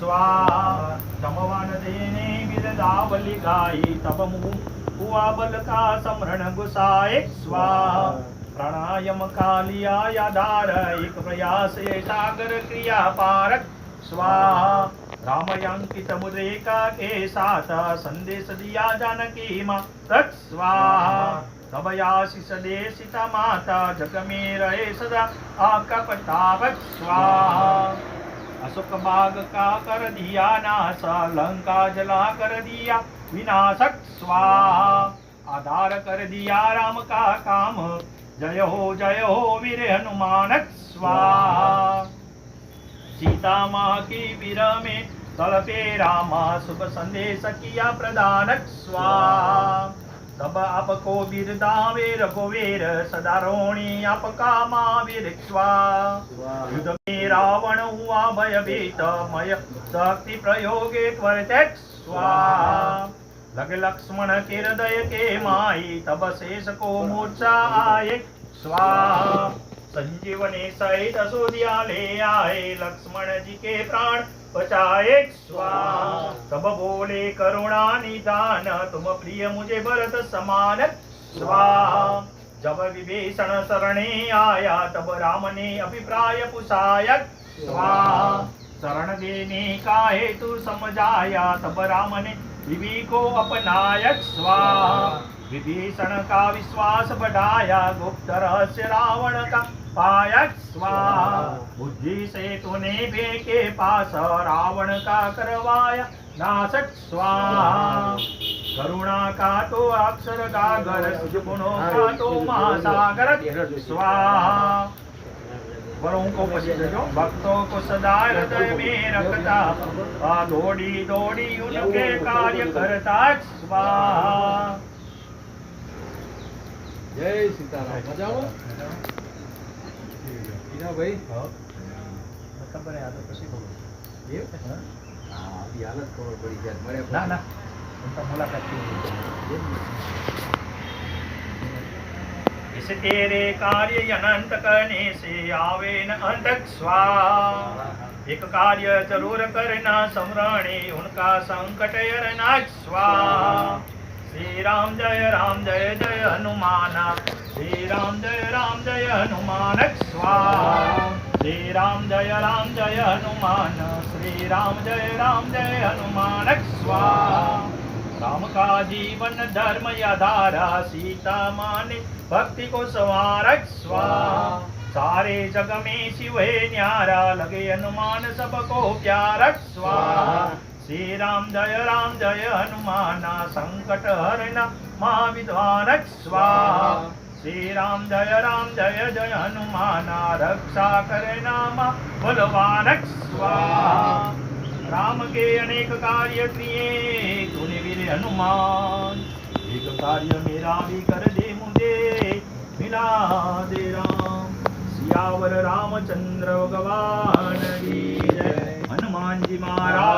स्वाहा स्वाहा प्राणायाम कालिया या दार प्रयास ये सागर क्रिया पारक स्वाहा रामयांकित मुद्रेका के साथ संदेश दिया जानकी माँ स्वाहा आशीष दे माता जग में रहे सदा प्रताप स्वाहा अशोक बाग का कर दिया नाश लंका जला कर दिया विनाशक स्वाहा आधार कर दिया राम का काम जय हो जय हो वीर हनुमानक स्वाहा। सीता माँ की वीर में तड़पे रामा शुभ संदेश किया प्रदानक स्वाहा। તબ આપ કો બિરદા વીર કુવીર સદારોણી આપ કામા વિરક્ષ્વા યુદ્ધ મે રાવણ હુઆ ભય ભીત મય શક્તિ પ્રયોગે ત્વરતે સ્વા લગ લક્ષ્મણ કે હૃદય કે માઈ તબ શેષ કો મોચા આય સ્વા સંજીવને સહિત સુધ્યા લે આય લક્ષ્મણજી કે પ્રાણ प्राण बचाए स्वाहा तब बोले करुणा निदान तुम प्रिय मुझे भरत समान स्वाहा जब विभीषण शरणे आया तब राम ने अभिप्राय पुषाया स्वाहा शरण देने का हेतु समझाया तब राम ने विभि को अपनायक स्वाहा विभीषण का विश्वास बढ़ाया गुप्त रहस्य रावण का स्वाहा। बुद्धि से तूने के पास रावण का करवाया नाशक स्वाहा। करुणा का तो अक्षर गागर गुणों का तो महासागर स्वाहा। वरों को भक्तों को सदा हृदय में रखता, आ दौड़ी दौड़ी उनके कार्य करता स्वाहा। જય સીતારામ મજામાં હીરાભાઈ ખબર હે આ તો પછી બોલો એવું? હા આપી હાલત ખબર પડી જાય મળે ના ના હું તો મુલાકાત की इस तेरे कार्य अनंत करने से आवे न अंत स्वाहा एक कार्य जरूर करना समरणे उनका संकट हरना स्वाहा श्री राम जय राम जय जय हनुमान। श्री राम जय राम जय हनुमान। स्वाहा। श्री राम जय राम जय हनुमान। श्री राम जय राम जय हनुमान। स्वाहा। राम का जीवन धर्म आधारा सीता माने भक्ति को सवारक स्वाहा। सारे जग में शिव है न्यारा। लगे हनुमान सबको प्यारक स्वाहा। શ્રી રામ જય રામ જય હનુમાના સંકટ હરના મહાવિદ્વાન સ્વાહા શ્રી રામ જય રામ જય જય હનુમાના રક્ષા કરે નામા બલવાન સ્વાહા રામ કે અનેક કાર્ય ક્રિયે ગુણવીર હનુમાન એક કાર્ય મેરા ભી કર દે મુજે મિલા દે રામ સિયાવર રામચંદ્ર ભગવાન હનુમાનજી મહારાજ